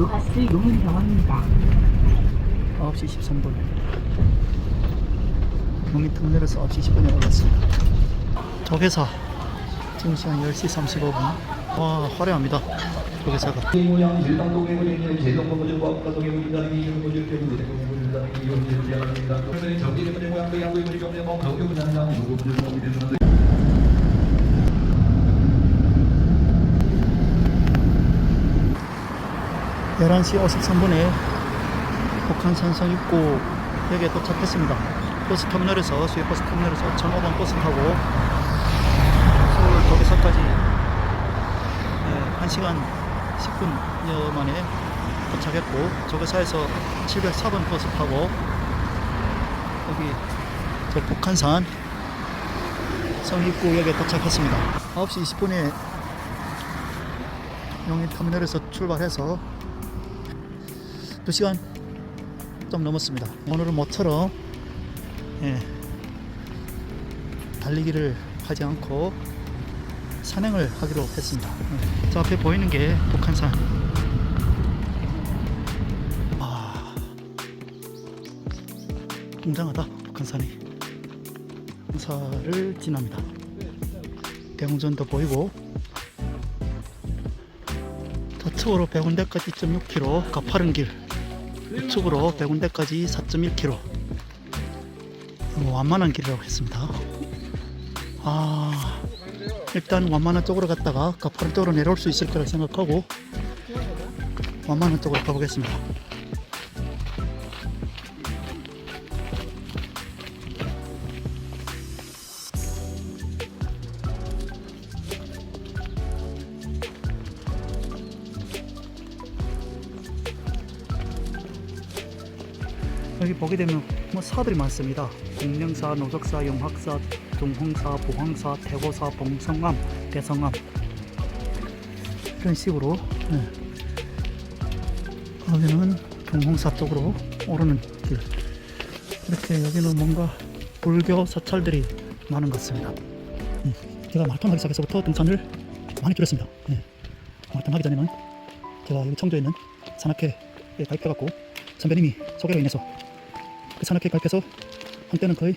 로하스 용인병원입니다. 9시 13분. 농민터미널에서 9시 10분에 올랐습니다. 조개사 지금 시간 10시 35분. 와 화려합니다. 조개사가 11시 53분에 북한산성 입구역에 도착했습니다. 버스 터미널에서 수해버스 터미널에서 1005번 버스 타고 서울 도계사까지 네, 1시간 10분여 만에 도착했고 조계사에서 704번 버스 타고 여기 저 북한산 성입구역에 도착했습니다. 9시 20분에 용인 터미널에서 출발해서 2시간 좀 넘었습니다. 오늘은 모처럼 예, 달리기를 하지 않고 산행을 하기로 했습니다. 예, 저 앞에 보이는 게 북한산. 아, 웅장하다 북한산이. 산사를 지납니다. 대웅전도 보이고 좌측으로 100군데까지 2.6km 가파른 길 우측으로 100군데까지 4.1km 뭐 완만한 길이라고 했습니다. 아 일단 완만한 쪽으로 갔다가 가파른 쪽으로 내려올 수 있을 거라 생각하고 완만한 쪽으로 가보겠습니다 여기 보게 되면 뭐 사들이 많습니다. 공명사, 노적사, 영학사, 동홍사, 보황사, 태고사, 봉성암, 대성암 이런 식으로 네. 여기는 동홍사 쪽으로 오르는 길 이렇게 여기는 뭔가 불교 사찰들이 많은 것 같습니다. 음, 제가 마라톤 하기 시작해서부터 등산을 많이 줄였습니다. 네. 마라톤 하기 전에는 제가 여기 청주에 있는 산악회에 가입해갖고 선배님이 소개로 인해서 그 산악회 가입해서 한때는 거의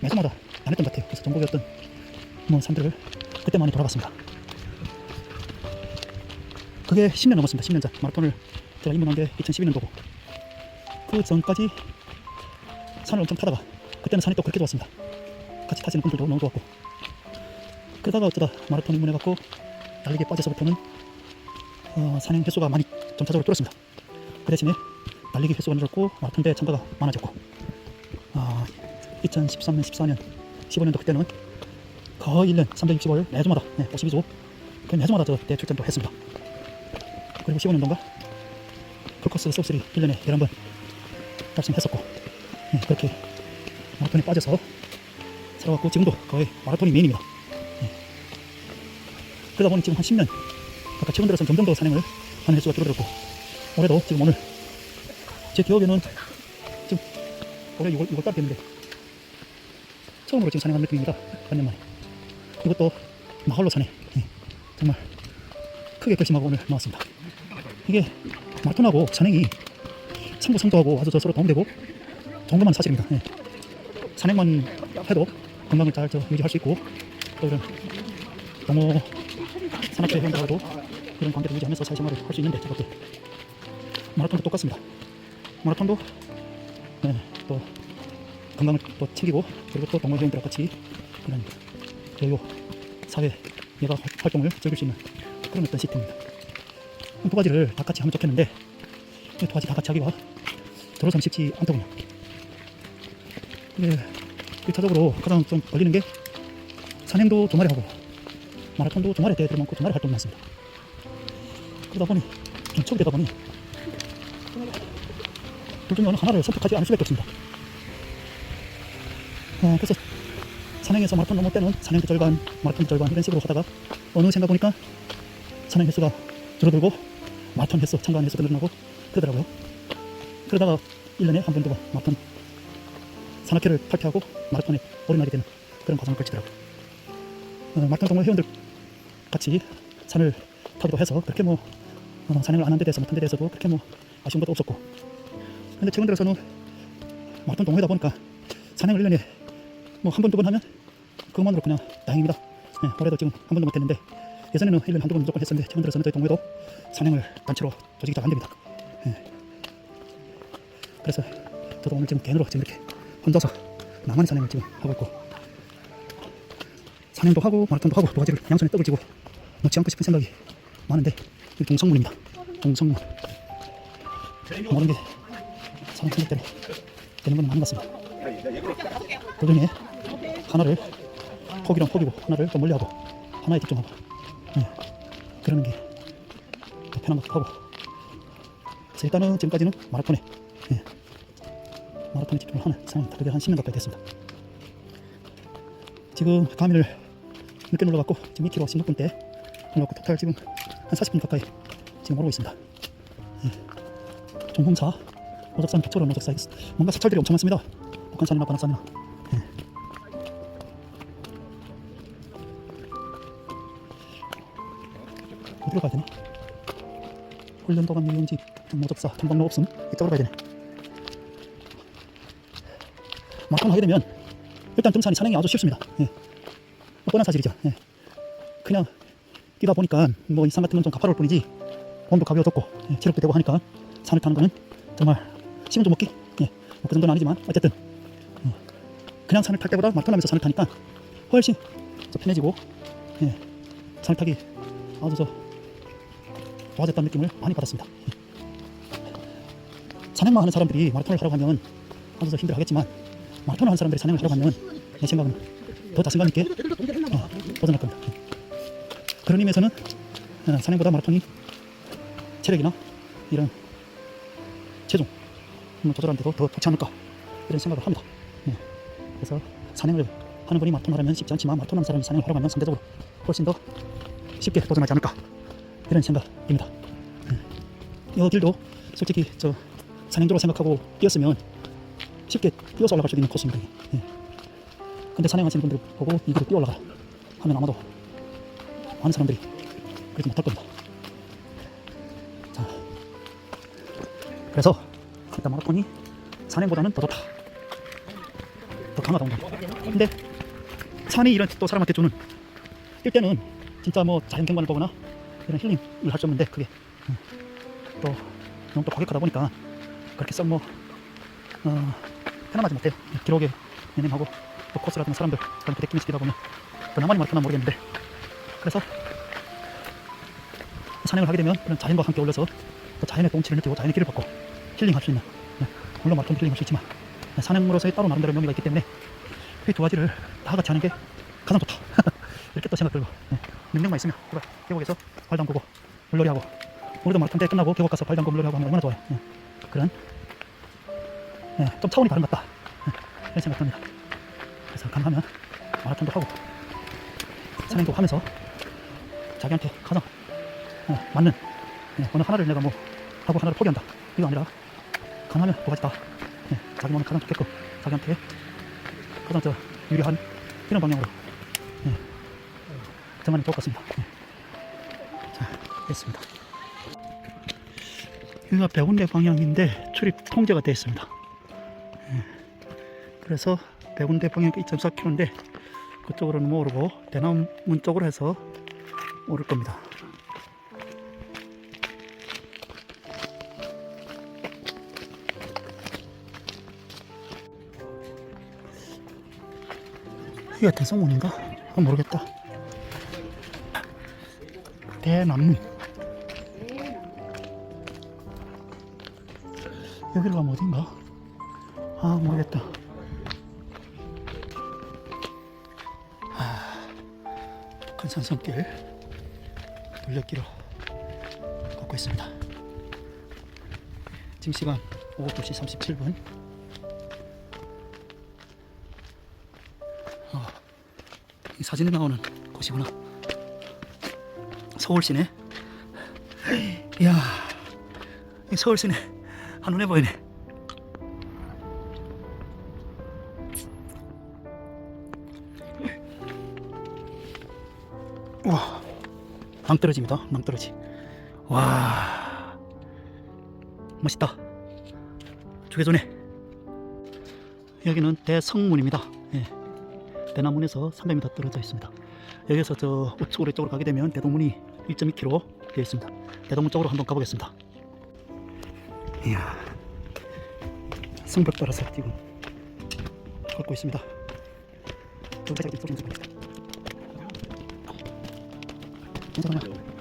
매주마다 안 했던 것 같아요. 그래서 어떤 뭐 산들을 그때 많이 돌아봤습니다. 그게 10년 넘었습니다. 10년 전 마라톤을 제가 입문한 게 2012년도고 그 전까지 산을 엄청 타다가 그때는 산이 또 그렇게 좋았습니다. 같이 타시는 분들도 너무 좋았고 그러다가 어쩌다 마라톤 입문해갖고 달리기에 빠져서부터는 어, 산행 횟수가 많이 점차적으로 줄었습니다. 그 대신에 달리기 횟수가 늘었고 마라톤 대회 참가가 많아졌고 아, 2013년, 14년, 15년도 그때는 거의 1년 365일 매주마다 네, 52조 거의 매주마다 저 대출전도 했습니다. 그리고 15년도인가 풀코스 소스리 1년에 11번 달성했었고 네, 그렇게 마라톤에 빠져서 살아왔고 지금도 거의 마라톤이 메인입니다. 네. 그러다 보니 지금 한 10년 아까 최근 들어서 점점 더 산행을 하는 횟수가 줄어들었고 올해도 지금 오늘 제 기억에는 지금 올해 6월, 6월달 됐는데 처음으로 지금 산행한 느낌입니다. 반년 만에. 이것도 마을로 산행. 예, 정말 크게 결심하고 오늘 나왔습니다. 이게 마라톤하고 산행이 상부상조하고 아주 저 서로 도움되고 것만 사실입니다. 예. 산행만 해도 건강을 잘 저, 유지할 수 있고 또 이런 동호 산악회 회원들하고도 이런 관계를 유지하면서 사회생활을 할 수 있는데 저것도 마라톤도 똑같습니다. 마라톤도 네, 또 건강을 또 챙기고 그리고 또 동호 회원들과 같이 이런 여유 사회 예가 활동을 즐길 수 있는 그런 어떤 시스템입니다. 두 가지를 다 같이 하면 좋겠는데 이두 가지 다 같이 하기가 저로서는 쉽지 않더군요. 이게 1차적으로 가장 좀 걸리는 게 산행도 주말에 하고 마라톤도 주말에 대회들 많고 주말에 활동이 많습니다. 그러다 보니 중첩이 되다 보니 둘 중에 어느 하나를 선택하지 않을 수밖에 없습니다. 어, 그래서 산행에서 마라톤 넘을 때는 산행 절반, 마라톤 절반 이런 식으로 하다가 어느 생각 보니까 산행 횟수가 줄어들고 마라톤 횟수, 참가하는 횟수가 늘어나고 그러더라고요. 그러다가 1년에 한 번, 두번 마라톤 산악회를 탈퇴하고 마라톤에 올인하게 되는 그런 과정을 거치더라고요. 어, 마라톤 동호회 회원들 같이 산을 타기도 해서 그렇게 뭐 어, 산행을 안 한 데 대해서 못한 데 대해서도 그렇게 뭐 아쉬운 것도 없었고 근데 최근 들어서는 마라톤 동호회다 보니까 산행을 1년에 뭐 한 번 두 번 하면 그것만으로 그냥 다행입니다 예, 올해도 지금 한 번도 못했는데 예전에는 1년에 한두 번 무조건 했었는데 최근 들어서는 저희 동호회도 산행을 단체로 조직이 잘 안 됩니다 예. 그래서 저도 오늘 지금 개인으로 지금 이렇게 혼자서 나만의 산행을 지금 하고 있고 산행도 하고 마라톤도 하고 두 가지를 양손에 떡을 쥐고 놓지 않고 싶은 생각이 많은데 이 동성문입니다. 동성문. 모든 게 사람 생각대로 되는 건 아닌 것 같습니다. 그 중에 하나를 포기랑 포기고 하나를 좀 멀리하고 하나에 집중하고 예, 그러는 게 더 편한 것 같고 일단은 지금까지는 마라톤에 예, 마라톤에 집중을 하는 상황이 다르게 한 10년 가까이 됐습니다. 지금 가면을 늦게 눌러갖고 지금 2km 16분 대 눌러갖고 토탈 지금 한 40분 가까이 지금 오르고 있습니다. 예. 종홍사, 오적산, 백초로 오적사 뭔가 사찰들이 엄청 많습니다. 북한산이나 관악산이나 어디로 가야 되나? 훈련도감 유용지 모적사 탐방로 없음 이쪽으로 가야 되네. 마라톤 하게 되면 일단 등산이 산행이 아주 쉽습니다. 예. 뭐 뻔한 사실이죠. 예. 그냥 뛰다 보니까 뭐 이상 같은 건 좀 가파로울 뿐이지 몸도 가벼워졌고 예, 체력도 되고 하니까 산을 타는 거는 정말 심은 좀 먹기 예, 뭐그 정도는 아니지만 어쨌든 어, 그냥 산을 탈 때보다 마라톤 하면서 산을 타니까 훨씬 더 편해지고 예, 산을 타기 아주 저 좋아졌다는 느낌을 많이 받았습니다. 예. 산행만 하는 사람들이 마라톤을 하려고 하면 더 힘들어 하겠지만 마라톤을 하는 사람들이 산행을 하려고 하면 내 생각은 더 자신감 있게 어, 도전할 겁니다. 예. 그런 의미에서는 어, 산행보다 마라톤이 체력이나 이런 체중 음, 조절하는데도 더 좋지 않을까 이런 생각을 합니다. 예. 그래서 산행을 하는 분이 마라톤 하려면 쉽지 않지만 마라톤 하는 사람이 산행을 하려고 하면 상대적으로 훨씬 더 쉽게 도전하지 않을까 이런 생각입니다. 예. 이 길도 솔직히 저 산행도로 생각하고 뛰었으면 쉽게 뛰어서 올라갈 수 있는 코스입니다. 예. 근데 산행하시는 분들 보고 이 길을 뛰어 올라가라 하면 아마도 많은 사람들이 그러지 못할 겁니다. 자, 그래서 일단 마라톤이 산행보다는 더 좋다. 더 강하다 온다. 근데 산이 이런 또 사람한테 주는 뛸 때는 진짜 뭐 자연 경관을 보거나 이런 힐링을 할 수 없는데 그게. 음, 또 너무 또 과격하다 보니까 그렇게 썩뭐 어, 편안하지 못해요. 기록에 연연하고 또 코스라든가 사람들 그런 부대끼면서 뛰다 보면 또 나만이 마라톤은 모르겠는데. 그래서 산행을 하게 되면 그런 자연과 함께 어울려서 또 자연의 동치를 느끼고 자연의 길을 걷고 힐링할 수 있는 네, 물론 마라톤 힐링할 수 있지만 네, 산행으로서의 따로 나름대로 묘미가 있기 때문에 이 두 가지를 다 같이 하는 게 가장 좋다. 이렇게 또 생각 들고 네, 능력만 있으면 그래 계곡에서 발 담그고 물놀이하고 우리도 마라톤 대 끝나고 계곡 가서 발 담그고 물놀이하고 하면 얼마나 좋아요. 네, 그런 네, 좀 차원이 다른 것 같다. 네, 이런 생각 듭니다. 그래서 가능하면 마라톤도 하고 산행도 하면서 자기한테 가장 어, 맞는 예, 어느 하나를 내가 뭐 하고 하나를 포기한다. 이거 아니라 가능하면 두 가지 다 예, 자기 몸에 가장 좋게끔 자기한테 가장 저 유리한 이런 방향으로 예, 좋을 것 같습니다 예. 자 됐습니다 여기가 백운대 방향인데 출입 통제가 되어 있습니다 예, 그래서 백운대 방향 2.4km인데 그쪽으로는 못 오르고 대나문 쪽으로 해서 오를 겁니다. 이게 대성문인가? 아, 모르겠다. 대남문. 여기로 가면 어딘가? 아, 모르겠다. 큰 산성길 둘레길로 걷고 있습니다. 지금 시간 오후 2시 37분. 어, 이 사진에 나오는 곳이구나. 서울 시내. 이야, 이 서울 시내 한눈에 보이네. 와, 낭떠러지입니다. 낭떠러지. 와, 멋있다. 조개존에 여기는 대성문입니다. 예. 대나문에서 300m 떨어져 있습니다. 여기서 저 우측으로 이쪽으로 가게 되면 대동문이 1.2km 되어 있습니다. 대동문 쪽으로 한번 가보겠습니다. 이야, 성벽 따라서 지금 걷고 있습니다. 괜찮아요.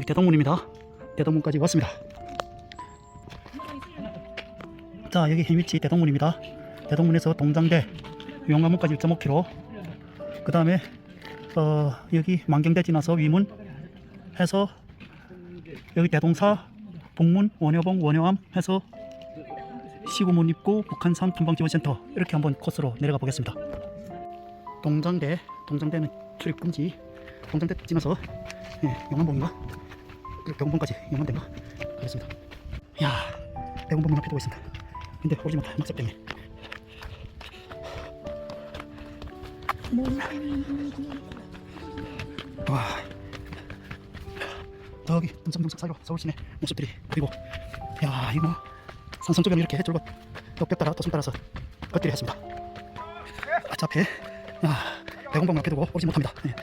여기 대동문입니다. 대동문까지 왔습니다. 자 여기 해미치 대동문입니다. 대동문에서 동장대 용암문까지 1.5km. 그 다음에 어, 여기 만경대 지나서 위문 해서 여기 대동사 북문 원효봉 원효암 해서 시구문 입구 북한산 탐방지원센터 이렇게 한번 코스로 내려가 보겠습니다. 동장대 동장대는 출입 금지. 동장대 지나서 예, 용암봉인가? 그리고 병봉까지 용암대인가? 가겠습니다. 야, 대공봉 앞에 두고 있습니다. 근데 오지 못해 막삽 때문에. 와, 저기 듬성듬성 사이로 서울시내 모습들이 그리고 야, 이거 뭐 산성 쪽에는 이렇게 해줄고 벽벽 따라 도순 따라서 것들이 했습니다. 앞에 야, 대공봉 앞에 두고 오지 못합니다. 예.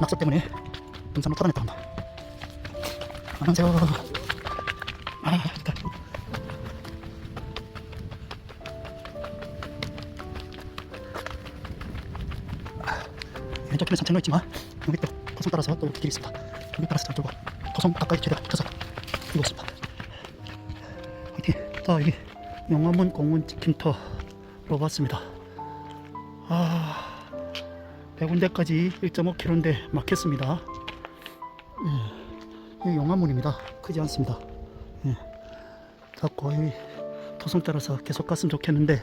낙서 때문에 등산로 탈환했다 합니다. 안녕하세요. 아, 좋다. 왼쪽 편에 산책로 있지만 여기 또 도성 따라서 또 길이 있습니다. 여기 따라서 저쪽으로 도성 가까이 최대한 쳐서 이고 있습니다. 화이팅. 자 여기 영암문 공원 치킨터로 왔습니다. 아, 백운대까지 1.5km인데 막혔습니다. 이 용암문입니다. 크지 않습니다. 예. 자꾸 여기 토성 따라서 계속 갔으면 좋겠는데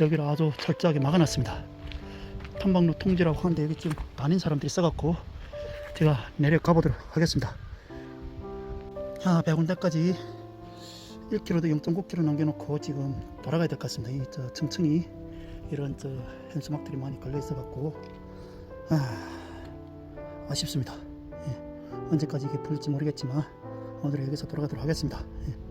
여기를 아주 철저하게 막아놨습니다. 탐방로 통지라고 하는데 여기 지금 아닌 사람들이 있어갖고 제가 내려가 보도록 하겠습니다. 자, 백운대까지 1km도 0.9km 남겨놓고 지금 돌아가야 될 것 같습니다. 이 저 층층이 이런 저 현수막들이 많이 걸려 있어갖고 아, 아쉽습니다. 언제까지 이게 풀릴지 모르겠지만 오늘 여기서 돌아가도록 하겠습니다. 예.